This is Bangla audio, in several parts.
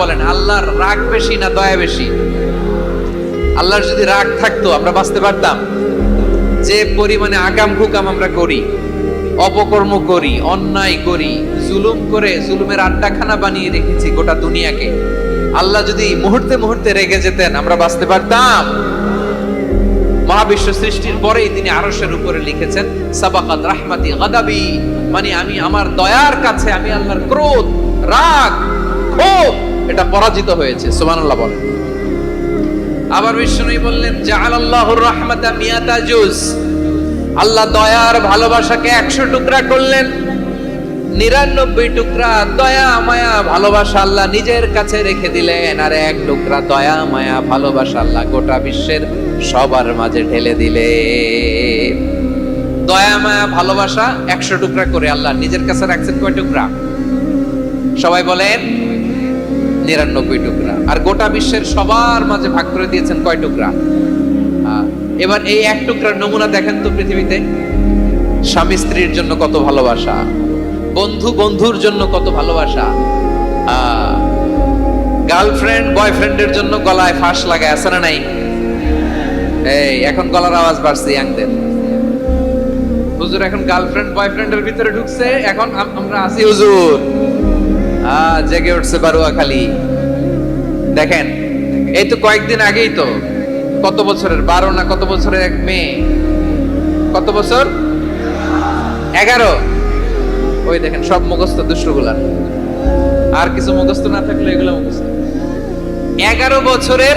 বলেন, আল্লাহর রাগ বেশি না দয়া বেশি? আল্লাহর যদি রাগ থাকতো, আমরা বাঁচতে পারতাম। যে পরিমাণে আগাম হুকাম আমরা করি, অপকর্ম করি, অন্যায় করি, জুলুম করে জুলুমের আড্ডাখানা বানিয়ে রেখেছি গোটা দুনিয়াকে, আল্লাহ যদি মুহূর্তে মুহূর্তে রেগে যেতেন, আমরা বাঁচতে পারতাম। মহাবিশ্ব সৃষ্টির পরেই তিনি আরশের উপরে লিখেছেন, সাবাকাত রাহমাতি গাদাবি মানে আমি আমার দয়ার কাছে, আমি আল্লাহর ক্রোধ, রাগ, ক্ষোভ এটা পরাজিত হয়েছে, সুবহানাল্লাহ বলেন। আবার বিষ্ণুই বললেন জাআল রাহমাতা মিয়াতা জুজ। আল্লাহ দয়ার ভালোবাসাকে একশো টুকরা করলেন। নিরানব্বই টুকরা দয়া, মায়া, ভালোবাসা আল্লাহ নিজের কাছে রেখে দিলেন, আর এক টুকরা দয়া, মায়া, ভালোবাসা আল্লাহ গোটা বিশ্বের সবার মাঝে ঢেলে দিলে দয়া, মায়া, ভালোবাসা একশো টুকরা করে আল্লাহ নিজের কাছে রাখছেন কয় টুকরা? সবাই বলেন নিরানব্বই টুকরা। আর গোটা বিশ্বের সবার মাঝে ভাগ করে দিয়েছেন কয় টুকরা? এবার এই এক টুকরার নমুনা দেখেন তো পৃথিবীতে। স্বামী স্ত্রীর জন্য কত ভালোবাসা, বন্ধু বন্ধুর জন্য কত ভালোবাসা গার্লফ্রেন্ড বয়ফ্রেন্ডের জন্য গলায় ফাঁস লাগায় আছে না নাই? এই, এখন গলার আওয়াজ বাড়ছে ইয়াংদের। হুজুর, এখন গার্লফ্রেন্ড বয়ফ্রেন্ডের ভিতরে ঢুকছে, এখন আমরা আছি হুজুর। জেগে উঠছে বারুয়া খালি দেখেন, এই তো কয়েকদিন আগেই তো, কত বছরের, বারো না কত বছরের এক মেয়ে? কত বছর? এগারো। ওই দেখেন, সব মুখস্থ দুষ্টগুলা। আর কিছু মুখস্থ না থাকলে এগুলো মুখস্থ। এগারো বছরের,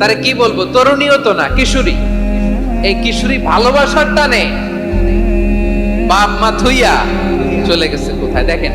তারে কি বলব, তরুণীও তো না, কিশোরী। এই কিশোরী ভালোবাসার টানে বাপ মা থুইয়া চলে গেছে কোথায়? দেখেন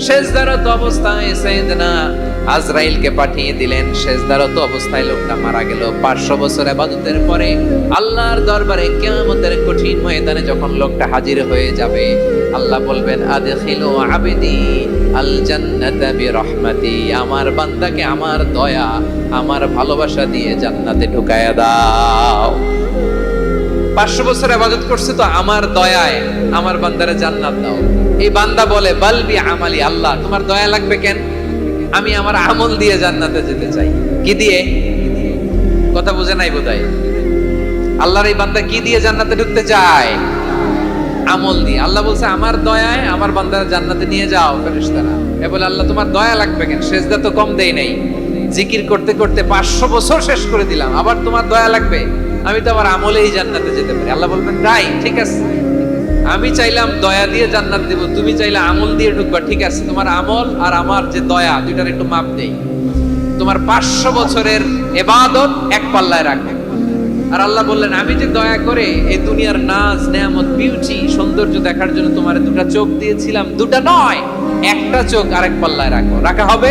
শেষদারত অবস্থায় সেদনা আজরাইলকে পাঠিয়ে দিলেন। শেষদারত অবস্থায় লোকটা মারা গেল। পাঁচশো বছর আবাদতের পরে আল্লাহর দরবারে কেয়ামতের কঠিন ময়দানে যখন লোকটা হাজির হয়ে যাবে, আল্লাহ বলবেন, আদখিলু আবেদি আল জান্নাতা বিরহমাতি। আমার বান্দাকে আমার দয়া, আমার ভালোবাসা দিয়ে জান্নাতে ঢুকায়া দাও। পাঁচশো বছর আবাদত করছে তো আমার দয়ায় আমার বান্দারে জান্নাত দাও। এই বান্দা বলে বালবি আমালি, আল্লাহ, তোমার দয়া লাগবে কেন? আমি আমার আমল দিয়ে জান্নাতে যেতে চাই। কি দিয়ে? কথা বুঝে নাই বোধহয়। আল্লাহর এই বান্দা কি দিয়ে জান্নাতে ঢুকতে চায়? আমল দিয়ে। আল্লাহ বলছে, আমার দয়ায় আমার বান্দারা জান্নাতে নিয়ে যাও, ফেরেশতারা। এ বলে, আল্লাহ, তোমার দয়া লাগবে কেন? সেজদা তো কম দেই নাই। জিকির করতে করতে পাঁচশো বছর শেষ করে দিলাম। আবার তোমার দয়া লাগবে? আমি তো আমার আমলেই জান্নাতে যেতে পারি। আল্লাহ বলবেন, তাই, ঠিক আছে। আমি চাইলাম দয়া দিয়ে জান্নাত দেব, তুমি চাইলে আমল দিয়ে ঢুকবা, ঠিক আছে। তোমার আমল আর আমার যে দয়া, দুইটার একটু মাপ দেই। তোমার পাঁচশো বছরের এবাদত এক পাল্লায় রাখবে। আর আল্লাহ বললেন, আমি যে দয়া করে এই দুনিয়ার নাচ নেয়ামত বিউটি সৌন্দর্য দেখার জন্য তোমার দুটা চোখ দিয়েছিলাম, দুটা নয়, একটা চোখ আরেক পাল্লায় রাখো। রাখা হবে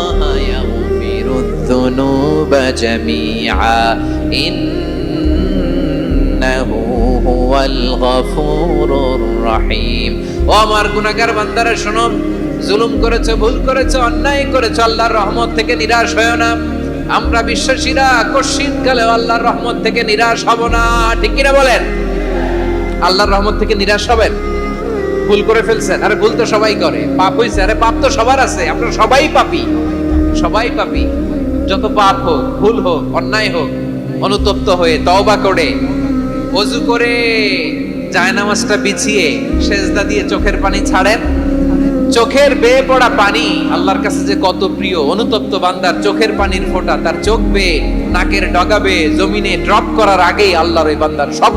الذنوب جميعا إنه هو الغفور الرحيم ও আমার গুনাহগার বান্দারা শোনো জুলুম করেছো ভুল করেছো অন্যায় করেছো আল্লাহর রহমত থেকে নিরাশ হয়েও না আমরা বিশ্বাসীরা কশিন কালে আল্লাহর রহমত থেকে নিরাশ হব না ঠিক কিনা বলেন আল্লাহর রহমত থেকে নিরাশ হবেন ভুল করে ফেলছেন আরে ভুল তো সবাই করে পাপ হইছে আরে পাপ তো সবার আছে আপনারা সবাই পাপি সবাই পাপি যত পাপ হোক, ভুল হোক, অন্যায় হোক, অনুতপ্ত হয়ে তওবা করে, অজু করে জায়নামাজটা বিছিয়ে সেজদা দিয়ে চোখের পানি ছাড়েন। চোখের বেয়ে পড়া পানি আল্লাহর কাছে যে কত প্রিয়, অনুতপ্ত বান্দার চোখের পানির ফোঁটা, তার চোখ বেয়ে, নাকের ডগা বেয়ে, জমিনে ড্রপ করার আগেই আল্লাহর ওই বান্দার সব